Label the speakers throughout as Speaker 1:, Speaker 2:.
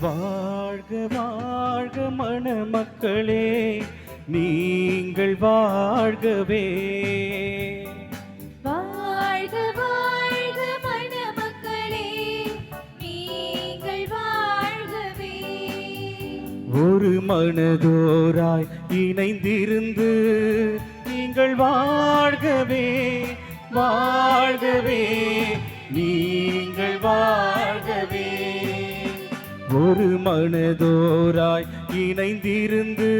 Speaker 1: வாழ்க வாழ்க மணமக்களே நீங்கள் வாழ்கவே.
Speaker 2: வாழ்க வாழ்க மணமக்களே நீங்கள் வாழ்கவே.
Speaker 1: ஒரு மனதோராய் இணைந்திருந்து நீங்கள் வாழ்கவே வாழ்கவே. நீங்கள் வாழ்கவே ஒரு மனதோராய் இணைந்திருந்து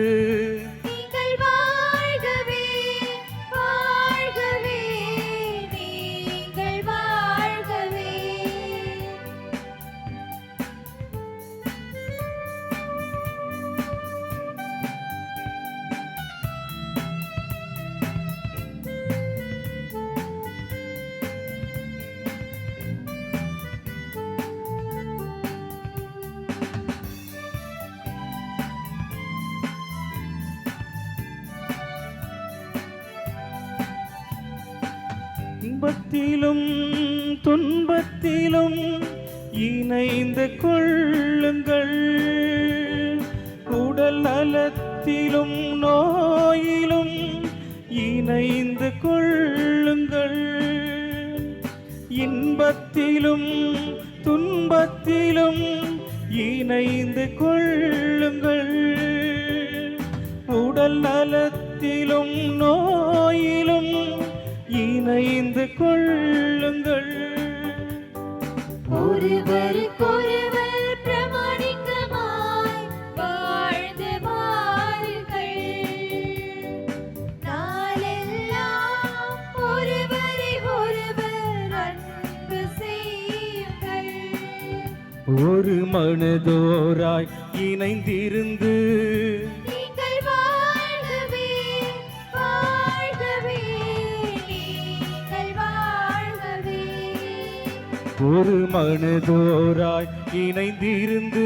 Speaker 1: இன்பத்திலும் துன்பத்திலும் இணைந்து கொள்ளுங்கள். உடல் நலத்திலும் நோயிலும் இணைந்து கொள்ளுங்கள். இன்பத்திலும் துன்பத்திலும் இணைந்து கொள்ளுங்கள். உடல் நலத்திலும் நோயிலும் இணைந்து கொள்ளுங்கள்.
Speaker 2: ஒருவருக்கொருவர் பிரமாணிக்கமாய் வாழ்ந்து வாருங்கள். நாளெல்லாம் ஒருவரை ஒருவர் அன்பு செய்யுங்கள்.
Speaker 1: ஒரு மனதோராய் இணைந்திருந்து ஒரு மனதோராய் இணைந்திருந்து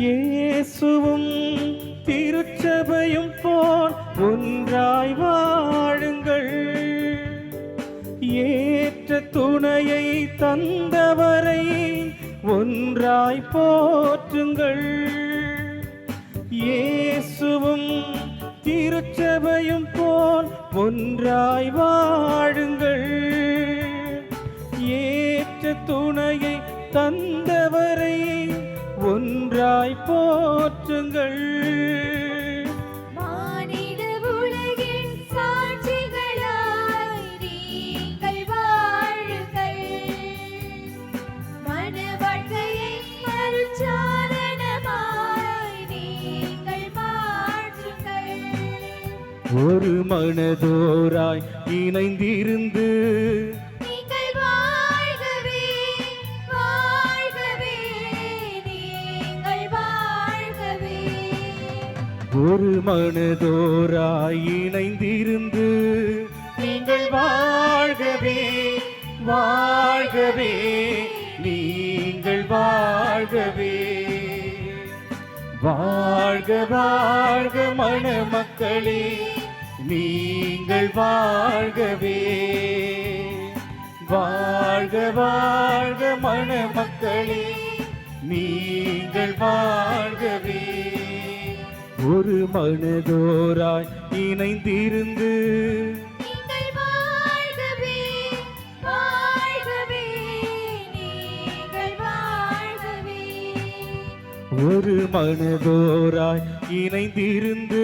Speaker 1: இயேசுவும் திருச்சபையும் போல் ஒன்றாய் வாழுங்கள். ஏற்ற துணையை தந்தவரை ஒன்றாய் போற்றுங்கள். இயேசுவும் திருச்சபையும் போல் ஒன்றாய் வாழுங்கள். ஏற்ற துணையை தந்தவரை ஒன்றாய் போற்றுங்கள். ஒரு மனதோராய் இணைந்திருந்து ஒரு மனதோராய் இணைந்திருந்து நீங்கள் வாழ்கவே வாழ்கவே நீங்கள் வாழ்கவே. வாழ்க வாழ்க மணமக்களே நீங்கள் வாழ்கவே. வாழ்க வாழ்க மணமக்களே நீங்கள் வாழ்கவே. மனதோராய் இணைந்திருந்து. ஒரு மனதோராய் இணைந்திருந்து.